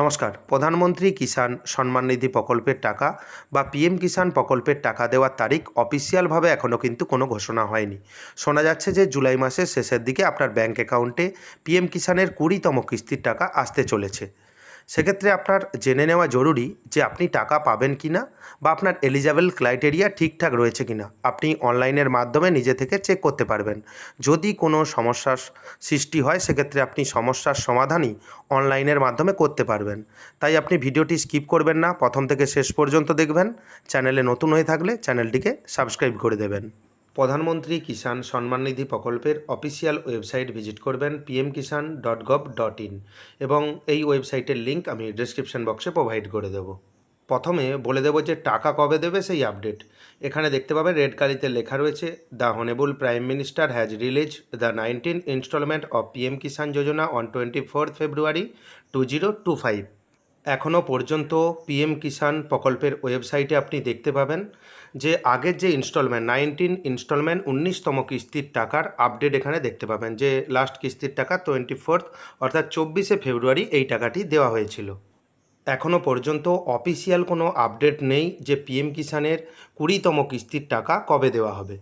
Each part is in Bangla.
নমস্কার। প্রধানমন্ত্রী কিষাণ সম্মান নিধি প্রকল্পের টাকা বা পিএম কিষাণ প্রকল্পের টাকা দেওয়ার তারিখ অফিসিয়ালভাবে এখনও কিন্তু কোনো ঘোষণা হয়নি। শোনা যাচ্ছে যে জুলাই মাসের শেষের দিকে আপনার ব্যাঙ্ক অ্যাকাউন্টে পিএম কিষাণের কুড়িতম কিস্তির টাকা আসতে চলেছে। সেক্ষেত্রে আপনার জেনে নেওয়া জরুরি যে আপনি টাকা পাবেন কি না বা আপনার এলিজাবেল ক্রাইটেরিয়া ঠিকঠাক রয়েছে কি না আপনি অনলাইনের মাধ্যমে নিজে থেকে চেক করতে পারবেন। যদি কোনো সমস্যার সৃষ্টি হয়, সেক্ষেত্রে আপনি সমস্যার সমাধানই অনলাইনের মাধ্যমে করতে পারবেন। তাই আপনি ভিডিওটি স্কিপ করবেন না। প্রথম থেকে শেষ পর্যন্ত দেখবেন। চ্যানেলে নতুন হয়ে থাকলে চ্যানেলটিকে সাবস্ক্রাইব করে দেবেন। প্রধানমন্ত্রী কিষাণ সম্মান নিধি প্রকল্পের অফিসিয়াল ওয়েবসাইট ভিজিট করবেন PM Kisan dot gov dot in এবং এই ওয়েবসাইটের লিঙ্ক আমি ডিসক্রিপশন বক্সে প্রোভাইড করে দেবো। প্রথমে বলে দেবো যে টাকা কবে দেবে সেই আপডেট। এখানে দেখতে পাবে রেড কালিতে লেখা রয়েছে, the honourable prime minister has release the nineteen instalment of PM Kisan Yojana on twenty fourth February two zero two five. এখনও পর্যন্ত পিএম কিষাণ প্রকল্পের ওয়েবসাইটে আপনি দেখতে পাবেন যে আগের যে ইনস্টলমেন্ট, নাইনটিন ইনস্টলমেন্ট, উনিশতম কিস্তির টাকার আপডেট এখানে দেখতে পাবেন যে লাস্ট কিস্তির টাকা টোয়েন্টি ফোর্থ অর্থাৎ চব্বিশে ফেব্রুয়ারি এই টাকাটি দেওয়া হয়েছিল। এখনও পর্যন্ত অফিসিয়াল কোনো আপডেট নেই যে পিএম কিষানের কুড়িতম কিস্তির টাকা কবে দেওয়া হবে।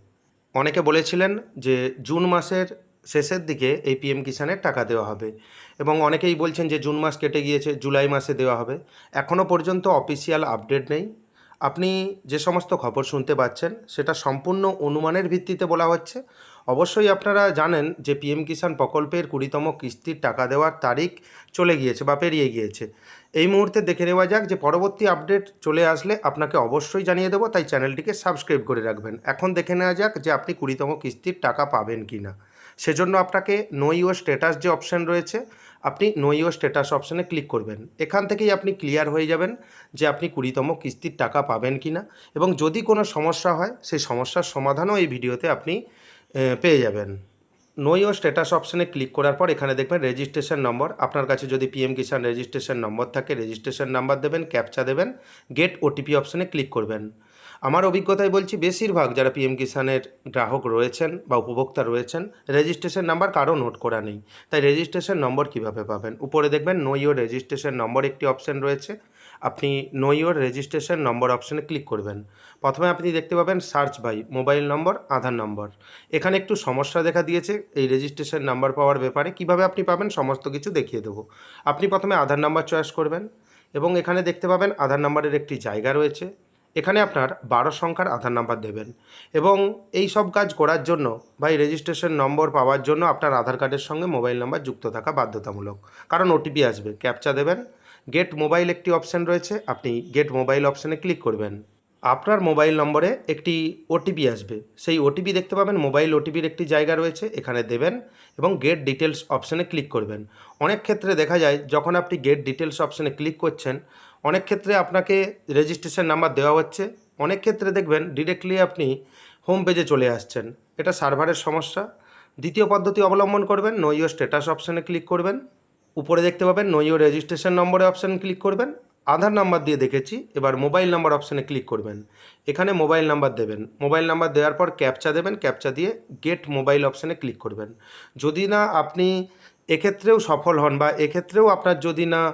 অনেকে বলেছিলেন যে জুন মাসের শেষের দিকে এই পিএম কিষানের টাকা দেওয়া হবে এবং অনেকেই বলছেন যে জুন মাস কেটে গিয়েছে, জুলাই মাসে দেওয়া হবে। এখনও পর্যন্ত অফিসিয়াল আপডেট নেই। আপনি যে সমস্ত খবর শুনতে পাচ্ছেন, সেটা সম্পূর্ণ অনুমানের ভিত্তিতে বলা হচ্ছে। অবশ্যই আপনারা জানেন যে পিএম কিষাণ প্রকল্পের কুড়িতম কিস্তির টাকা দেওয়ার তারিখ চলে গিয়েছে বা পেরিয়ে গিয়েছে। এই মুহূর্তে দেখে নেওয়া যাক যে পরবর্তী আপডেট চলে আসলে আপনাকে অবশ্যই জানিয়ে দেবো, তাই চ্যানেলটিকে সাবস্ক্রাইব করে রাখবেন। এখন দেখে নেওয়া যাক যে আপনি কুড়িতম কিস্তির টাকা পাবেন কি না সেজন্য আপনাকে নো ইউর স্ট্যাটাস যে অপশান রয়েছে আপনি নো ইউর স্ট্যাটাস অপশানে ক্লিক করবেন। এখান থেকেই আপনি ক্লিয়ার হয়ে যাবেন যে আপনি কুড়িতম কিস্তির টাকা পাবেন কি না এবং যদি কোনো সমস্যা হয়, সেই সমস্যার সমাধানও এই ভিডিওতে আপনি পেয়ে যাবেন। নো ইউর স্ট্যাটাস অপশানে ক্লিক করার পর এখানে দেখবেন রেজিস্ট্রেশন নম্বর আপনার কাছে যদি পিএম কিষাণ রেজিস্ট্রেশন নম্বর থাকে রেজিস্ট্রেশন নাম্বার দেবেন ক্যাপচা দেবেন গেট ওটিপি অপশানে ক্লিক করবেন। আমার অভিজ্ঞতায় বলছি, বেশিরভাগ যারা পিএম কিষাণের গ্রাহক রয়েছেন বা উপভোক্তা রয়েছেন রেজিস্ট্রেশন নাম্বার কারও নোট করা নেই। তাই রেজিস্ট্রেশন নম্বর কীভাবে পাবেন? উপরে দেখবেন নো ইউর রেজিস্ট্রেশন নম্বর একটি অপশান রয়েছে। আপনি নো ইউর রেজিস্ট্রেশন নম্বর অপশানে ক্লিক করবেন। প্রথমে আপনি দেখতে পাবেন search by mobile number Aadhaar number এখানে একটু সমস্যা দেখা দিয়েছে, এই রেজিস্ট্রেশন নাম্বার পাওয়ার ব্যাপারে। কীভাবে আপনি পাবেন, সমস্ত কিছু দেখিয়ে দেবো। আপনি প্রথমে আধার নাম্বার চয়েস করবেন এবং এখানে দেখতে পাবেন, আধার নাম্বারের একটি জায়গা রয়েছে। এখানে আপনার বারো সংখ্যার আধার নাম্বার দেবেন। এবং এই সব কাজ করার জন্য বা এই রেজিস্ট্রেশন নম্বর পাওয়ার জন্য আপনার আধার কার্ডের সঙ্গে মোবাইল নাম্বার যুক্ত থাকা বাধ্যতামূলক। কারণ ওটিপি আসবে ক্যাপচা দেবেন। গেট মোবাইল একটি অপশান রয়েছে, আপনি গেট মোবাইল অপশানে ক্লিক করবেন। আপনার মোবাইল নম্বরে একটি ওটিপি আসবে। সেই ওটিপি দেখতে পাবেন মোবাইল ওটিপির একটি জায়গা রয়েছে, এখানে দেবেন এবং গেট ডিটেলস অপশানে ক্লিক করবেন। অনেক ক্ষেত্রে দেখা যায়, যখন আপনি গেট ডিটেলস অপশানে ক্লিক করছেন অনেক ক্ষেত্রে আপনাকে রেজিস্ট্রেশন নাম্বার দেওয়া হচ্ছে। অনেক ক্ষেত্রে দেখবেন ডিরেক্টলি আপনি হোম পেজে চলে আসছেন। এটা সার্ভারের সমস্যা। দ্বিতীয় পদ্ধতি অবলম্বন করবেন নো ইউর স্ট্যাটাস অপশানে ক্লিক করবেন। উপরে দেখতে পাবেন নো ইউর রেজিস্ট্রেশন নম্বরে অপশান ক্লিক করবেন। আধার নাম্বার দিয়ে দেখেছি, এবার মোবাইল নাম্বার অপশানে ক্লিক করবেন। এখানে মোবাইল নাম্বার দেবেন। মোবাইল নাম্বার দেওয়ার পর ক্যাপচা দেবেন ক্যাপচা দিয়ে গেট মোবাইল অপশানে ক্লিক করবেন। যদি না আপনি এক্ষেত্রেও সফল হন বা এক্ষেত্রেও আপনার যদি না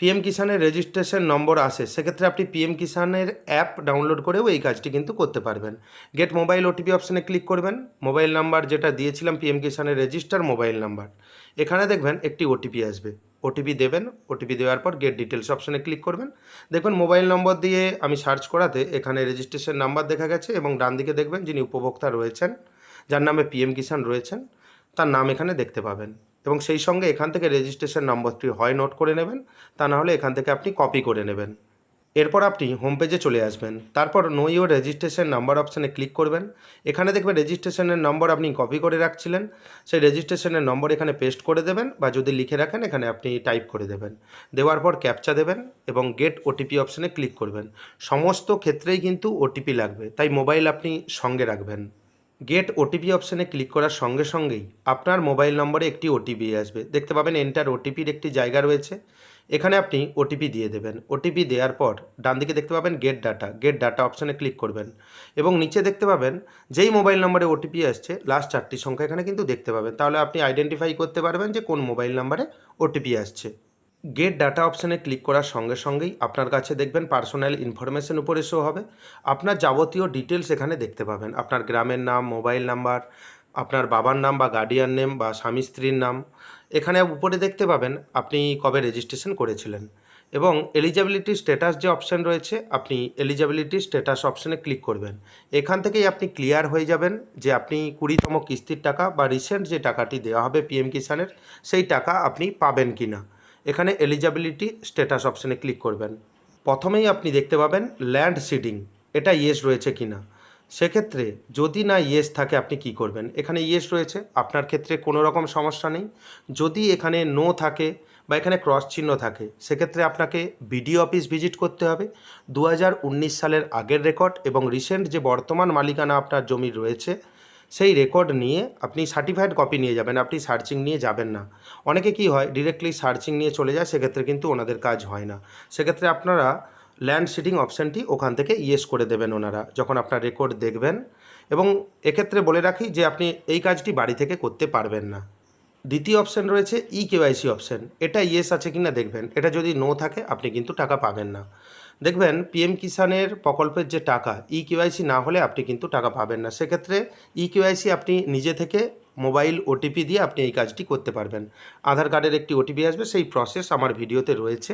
পিএম কিষানের রেজিস্ট্রেশন নম্বর আসে, সেক্ষেত্রে আপনি পিএম কিষানের অ্যাপ ডাউনলোড করেও এই কাজটি কিন্তু করতে পারবেন। গেট মোবাইল ওটিপি অপশানে ক্লিক করবেন। মোবাইল নাম্বার যেটা দিয়েছিলাম পিএম কিষানের রেজিস্টার মোবাইল নাম্বার এখানে দেখবেন একটি ওটিপি আসবে। ওটিপি দেবেন ওটিপি দেওয়ার পর গেট ডিটেলস অপশানে ক্লিক করবেন। দেখবেন মোবাইল নম্বর দিয়ে আমি সার্চ করাতে এখানে রেজিস্ট্রেশন নাম্বার দেখা গেছে এবং ডান দিকে দেখবেন যিনি উপভোক্তা রয়েছেন, যার নামে পিএম কিষাণ রয়েছেন, তার নাম এখানে দেখতে পাবেন। এবং সেই সঙ্গে এখান থেকে রেজিস্ট্রেশন নম্বরটি হয় নোট করে নেবেন, তা না হলে এখান থেকে আপনি কপি করে নেবেন। এরপর আপনি হোম পেজে চলে আসবেন। তারপর নো ইউর রেজিস্ট্রেশন নাম্বার অপশানে ক্লিক করবেন। এখানে দেখবেন রেজিস্ট্রেশনের নম্বর আপনি কপি করে রাখছিলেন। সেই রেজিস্ট্রেশনের নম্বর এখানে পেস্ট করে দেবেন বা যদি লিখে রাখেন, এখানে আপনি টাইপ করে দেবেন। দেওয়ার পর ক্যাপচা দেবেন এবং গেট ওটিপি অপশানে ক্লিক করবেন। সমস্ত ক্ষেত্রেই কিন্তু ওটিপি লাগবে, তাই মোবাইল আপনি সঙ্গে রাখবেন। গেট ওটিপি অপশানে ক্লিক করার সঙ্গে সঙ্গেই আপনার মোবাইল নম্বরে একটি ওটিপি আসবে। দেখতে পাবেন এন্টার ওটিপির একটি জায়গা রয়েছে। এখানে আপনি ওটিপি দিয়ে দেবেন। ওটিপি দেওয়ার পর ডান দিকে দেখতে পাবেন গেট ডাটা গেট ডাটা অপশানে ক্লিক করবেন এবং নিচে দেখতে পাবেন যেই মোবাইল নম্বরে ওটিপি আসছে লাস্ট চারটি সংখ্যা এখানে কিন্তু দেখতে পাবেন। তাহলে আপনি আইডেন্টিফাই করতে পারবেন যে কোন মোবাইল নাম্বারে ওটিপি আসছে। গেট ডাটা অপশানে ক্লিক করার সঙ্গে সঙ্গেই আপনার কাছে দেখবেন পার্সোনাল ইনফরমেশন উপরে শো হবে। আপনার যাবতীয় ডিটেলস এখানে দেখতে পাবেন। আপনার গ্রামের নাম মোবাইল নাম্বার আপনার বাবার নাম বা গার্ডিয়ান নেম বা স্বামী স্ত্রীর নাম। এখানে উপরে দেখতে পাবেন আপনি কবে রেজিস্ট্রেশন করেছিলেন। এবং এলিজিবিলিটি স্ট্যাটাস যে অপশান রয়েছে, আপনি এলিজিবিলিটি স্ট্যাটাস অপশানে ক্লিক করবেন। এখান থেকেই আপনি ক্লিয়ার হয়ে যাবেন যে আপনি কুড়িতম কিস্তির টাকা বা রিসেন্ট যে টাকাটি দেওয়া হবে পিএম কিষানের সেই টাকা আপনি পাবেন কি না এখানে এলিজিবিলিটি স্ট্যাটাস অপশানে ক্লিক করবেন। প্রথমেই আপনি দেখতে পাবেন ল্যান্ড সিডিং এটা ইয়েস রয়েছে কি না সেক্ষেত্রে যদি না ইয়েস থাকে আপনি কি করবেন? এখানে ইয়েস রয়েছে, আপনার ক্ষেত্রে কোনো রকম সমস্যা নেই। যদি এখানে নো থাকে বা এখানে ক্রস চিহ্ন থাকে, সেক্ষেত্রে আপনাকে বিডিও অফিস ভিজিট করতে হবে। দু হাজার উনিশ সালের আগের রেকর্ড এবং রিসেন্ট যে বর্তমান মালিকানা আপনার জমি রয়েছে সেই রেকর্ড নিয়ে আপনি সার্টিফাইড কপি নিয়ে যাবেন, আপনি সার্চিং নিয়ে যাবেন না। অনেকে কি হয় ডিরেক্টলি সার্চিং নিয়ে চলে যায়, সেক্ষেত্রে কিন্তু ওনাদের কাজ হয় না। সেক্ষেত্রে আপনারা ল্যান্ড সিটিং অপশানটি ওখান থেকে ইয়েস করে দেবেন ওনারা, যখন আপনার রেকর্ড দেখবেন। এবং এক্ষেত্রে বলে রাখি যে, আপনি এই কাজটি বাড়ি থেকে করতে পারবেন না। দ্বিতীয় অপশান রয়েছে ই কেওয়াইসি অপশান এটা ইয়েস আছে কি না দেখবেন, এটা যদি নো থাকে, আপনি কিন্তু টাকা পাবেন না। দেখবেন পিএম কিষানের প্রকল্পের যে টাকা ই কেওয়াইসি না হলে আপনি কিন্তু টাকা পাবেন না। সেক্ষেত্রে ই কেওয়াইসি আপনি নিজে থেকে মোবাইল ওটিপি দিয়ে আপনি এই কাজটি করতে পারবেন। আধার কার্ডের একটি ওটিপি আসবে, সেই প্রসেস আমার ভিডিওতে রয়েছে।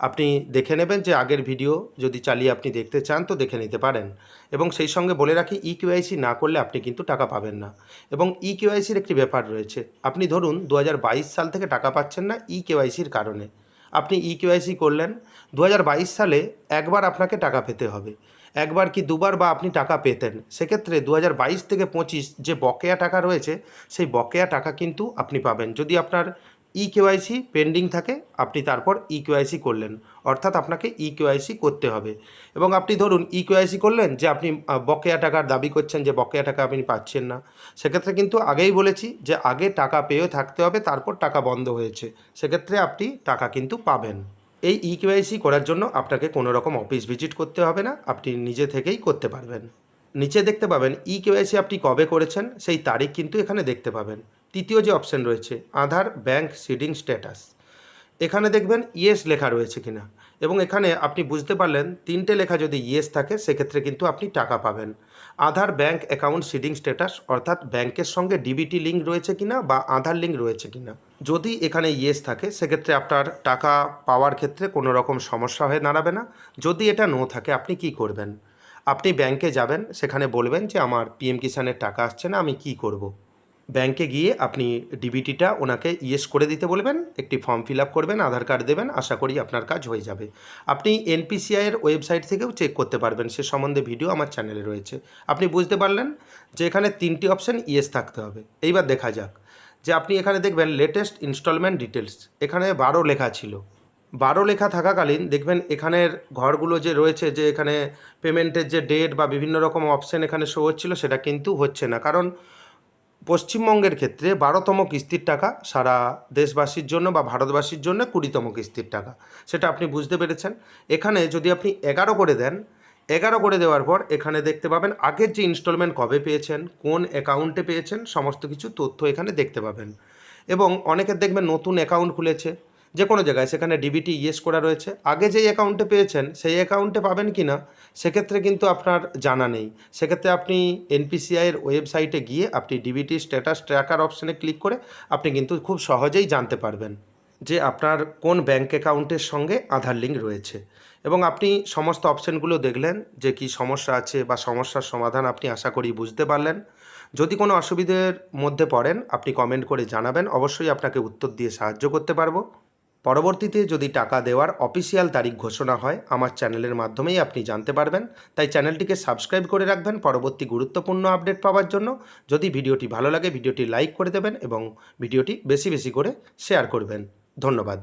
আপনি দেখে নেবেন যে আগের ভিডিও যদি চালিয়ে আপনি দেখতে চান তো দেখে নিতে পারেন। এবং সেই সঙ্গে বলে রাখি ই কেওয়াইসি না করলে আপনি কিন্তু টাকা পাবেন না। এবং ই কেওয়াইসির একটি ব্যাপার রয়েছে, আপনি ধরুন দু হাজার বাইশ সাল থেকে টাকা পাচ্ছেন না ই কেওয়াইসির কারণে। আপনি ই কেওয়াইসি করলেন দু হাজার বাইশ সালে একবার আপনাকে টাকা পেতে হবে। একবার কি দুবার বা আপনি টাকা পেতেন? সেক্ষেত্রে দু হাজার বাইশ থেকে পঁচিশ যে বকেয়া টাকা রয়েছে, সেই বকেয়া টাকা কিন্তু আপনি পাবেন। যদি আপনার ই কেওয়াইসি পেন্ডিং থাকে, আপনি তারপর ই কেওয়াইসি করলেন। অর্থাৎ আপনাকে ই কেওয়াইসি করতে হবে। এবং আপনি ধরুন ই কেওয়াইসি করলেন যে আপনি বকেয়া টাকার দাবি করছেন যে বকেয়া টাকা আপনি পাচ্ছেন না। সেক্ষেত্রে কিন্তু আগেই বলেছি যে আগে টাকা পেয়েও থাকতে হবে, তারপর টাকা বন্ধ হয়েছে। সেক্ষেত্রে আপনি টাকা কিন্তু পাবেন। এই ই কেওয়াইসি করার জন্য আপনাকে কোনো রকম অফিস ভিজিট করতে হবে না, আপনি নিজে থেকেই করতে পারবেন। নিচে দেখতে পাবেন ই কেওয়াইসি আপনি কবে করেছেন, সেই তারিখ কিন্তু এখানে দেখতে পাবেন। তৃতীয় যে অপশন রয়েছে, আধার ব্যাংক সিডিং স্ট্যাটাস এখানে দেখবেন ইয়েস লেখা রয়েছে কিনা। এবং এখানে আপনি বুঝতে পারলেন তিনটে লেখা যদি ইয়েস থাকে, সেক্ষেত্রে কিন্তু আপনি টাকা পাবেন। Aadhaar bank account seeding status অর্থাৎ ব্যাংকের সঙ্গে ডিবিটি লিঙ্ক রয়েছে কিনা বা আধার লিঙ্ক রয়েছে কিনা। যদি এখানে ইয়েস থাকে, সেক্ষেত্রে আপনার টাকা পাওয়ার ক্ষেত্রে কোনো রকম সমস্যা হয়ে দাঁড়াবে না। যদি এটা নো থাকে, আপনি কি করবেন? আপনি ব্যাংকে যাবেন, সেখানে বলবেন যে, আমার পিএম কিষানের টাকা আসছে না, আমি কি করব। ব্যাংকে গিয়ে আপনি ডিবিটিটা ওনাকে ইয়েস করে দিতে বলবেন, একটি ফর্ম ফিল আপ করবেন, আধার কার্ড দেবেন, আশা করি আপনার কাজ হয়ে যাবে। আপনি এনপিসিআইয়ের ওয়েবসাইট থেকেও চেক করতে পারবেন, সে সম্বন্ধে ভিডিও আমার চ্যানেলে রয়েছে। আপনি বুঝতে পারলেন যে এখানে তিনটি অপশান ইয়েস থাকতে হবে। এইবার দেখা যাক যে আপনি এখানে দেখবেন লেটেস্ট ইনস্টলমেন্ট ডিটেলস এখানে বারো লেখা ছিল। বারো লেখা থাকাকালীন দেখবেন এখানের ঘরগুলো যে রয়েছে, যে এখানে পেমেন্টের যে ডেট বা বিভিন্ন রকম অপশান এখানে শো হচ্ছিল, সেটা কিন্তু হচ্ছে না। কারণ পশ্চিমবঙ্গের ক্ষেত্রে বারোতম কিস্তির টাকা সারা দেশবাসীর জন্য বা ভারতবাসীর জন্য কুড়িতম কিস্তির টাকা। সেটা আপনি বুঝতে পেরেছেন। এখানে যদি আপনি এগারো করে দেন, এগারো করে দেওয়ার পর এখানে দেখতে পাবেন আগের যে ইনস্টলমেন্ট কবে পেয়েছেন, কোন অ্যাকাউন্টে পেয়েছেন, সমস্ত কিছু তথ্য এখানে দেখতে পাবেন। এবং অনেকের দেখবেন নতুন অ্যাকাউন্ট খুলেছে। যে কোনো জায়গায়, সেখানে ডিবিটি ইয়েস করা রয়েছে। আগে যেই অ্যাকাউন্টে পেয়েছেন, সেই অ্যাকাউন্টে পাবেন কি না সেক্ষেত্রে কিন্তু আপনার জানা নেই। সেক্ষেত্রে আপনি এনপিসিআইয়ের ওয়েবসাইটে গিয়ে আপনি ডিবিটি স্ট্যাটাস ট্র্যাকার অপশানে ক্লিক করে আপনি কিন্তু খুব সহজেই জানতে পারবেন যে আপনার কোন ব্যাংক অ্যাকাউন্টের সঙ্গে আধার লিঙ্ক রয়েছে। এবং আপনি সমস্ত অপশানগুলো দেখলেন যে কি সমস্যা আছে বা সমস্যার সমাধান আপনি আশা করি বুঝতে পারলেন। যদি কোনো অসুবিধের মধ্যে পড়েন, আপনি কমেন্ট করে জানাবেন। অবশ্যই আপনাকে উত্তর দিয়ে সাহায্য করতে পারব। পরবর্তীতে যদি টাকা দেওয়ার অফিসিয়াল তারিখ ঘোষণা হয়, আমার চ্যানেলের মাধ্যমেই আপনি জানতে পারবেন। তাই চ্যানেলটিকে সাবস্ক্রাইব করে রাখবেন পরবর্তী গুরুত্বপূর্ণ আপডেট পাওয়ার জন্য। যদি ভিডিওটি ভালো লাগে, ভিডিওটি লাইক করে দেবেন এবং ভিডিওটি বেশি বেশি করে শেয়ার করবেন। ধন্যবাদ।